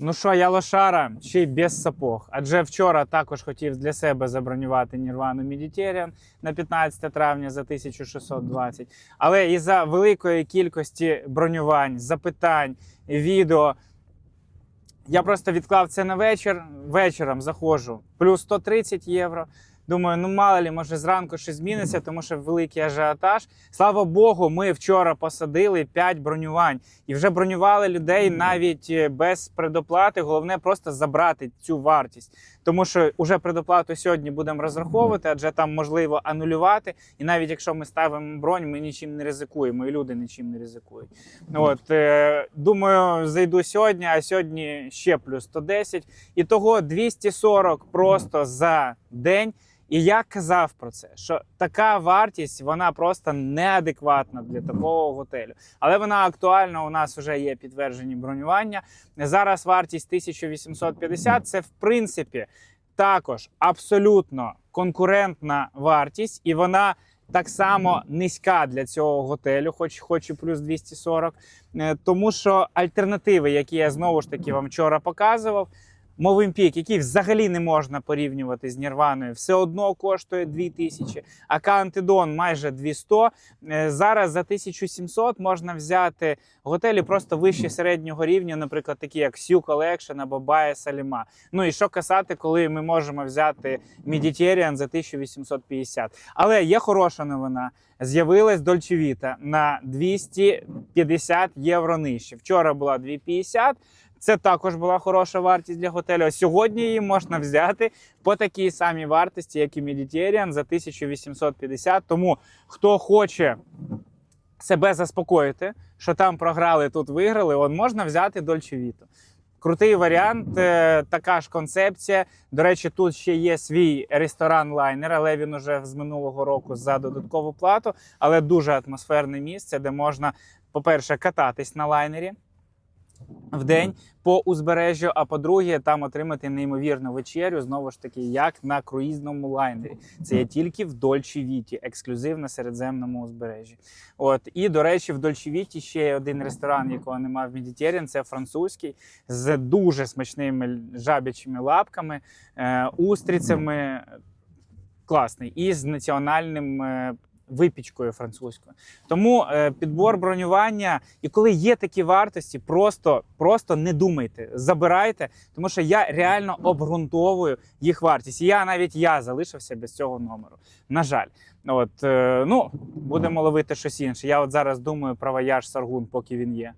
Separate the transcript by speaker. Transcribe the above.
Speaker 1: Ну що, я лошара, ще й без сапог. Адже вчора також хотів для себе забронювати Нірвану Медітеріан на 15 травня за 1620. Але із-за великої кількості бронювань, запитань, відео. Я просто відклав це на вечір. Вечором заходжу плюс 130 євро. Думаю, ну мало лі, може зранку щось зміниться, тому що великий ажіотаж. Слава Богу, ми вчора посадили 5 бронювань і вже бронювали людей навіть е, без предоплати. Головне просто забрати цю вартість, тому що вже предоплату сьогодні будемо розраховувати, адже там можливо анулювати. І навіть якщо ми ставимо бронь, ми нічим не ризикуємо, і люди нічим не ризикують. От е, думаю, зайду сьогодні, а сьогодні ще плюс 110. І того 240 просто за день. І я казав про це, що така вартість вона просто неадекватна для такого готелю. Але вона актуальна. У нас вже є підтверджені бронювання. Зараз вартість 1850 це в принципі також абсолютно конкурентна вартість, і вона так само низька для цього готелю, хоч хоч і плюс 240. Е, Тому що альтернативи, які я знову ж таки вам вчора показував. Мовимпік, який взагалі не можна порівнювати з Нірваною, все одно коштує 2000, а Кантидон майже 200. Е, Зараз за 1700 можна взяти готелі просто вище середнього рівня, наприклад, такі як Сю Collection або Бая Саліма. Ну і що казати, коли ми можемо взяти Mediterranean за 1850. Але є хороша новина. З'явилась Vita на 250 євро нижче. Вчора була 250. Це також була хороша вартість для готелю. Сьогодні її можна взяти по такій самій вартості, як і Mediterranean, за 1850. Тому хто хоче себе заспокоїти, що там програли, тут виграли, он можна взяти Dolce Vita. Крутий варіант, е, така ж концепція. До речі, тут ще є свій ресторан лайнер, але він уже з минулого року за додаткову плату. Але дуже атмосферне місце, де можна, по-перше, кататись на лайнері в день по узбережжю. А по-друге, там отримати неймовірну вечерю, знову ж таки, як на круїзному лайнері. Це є тільки в Дольчі Віті, ексклюзив на середземному узбережжі. От і до речі, в Дольчі Віті ще є один ресторан, якого немає в Медітеріан. Це французький з дуже смачними жабячими лапками, е, устрицями. Класний і з національним е, випічкою французькою. Тому е, підбор бронювання, і коли є такі вартості, просто, просто не думайте, забирайте, тому що я реально обґрунтовую їх вартість. І я навіть я залишився без цього номеру. На жаль, от е, ну будемо ловити щось інше. Я от зараз думаю про вояж Саргун, поки він є.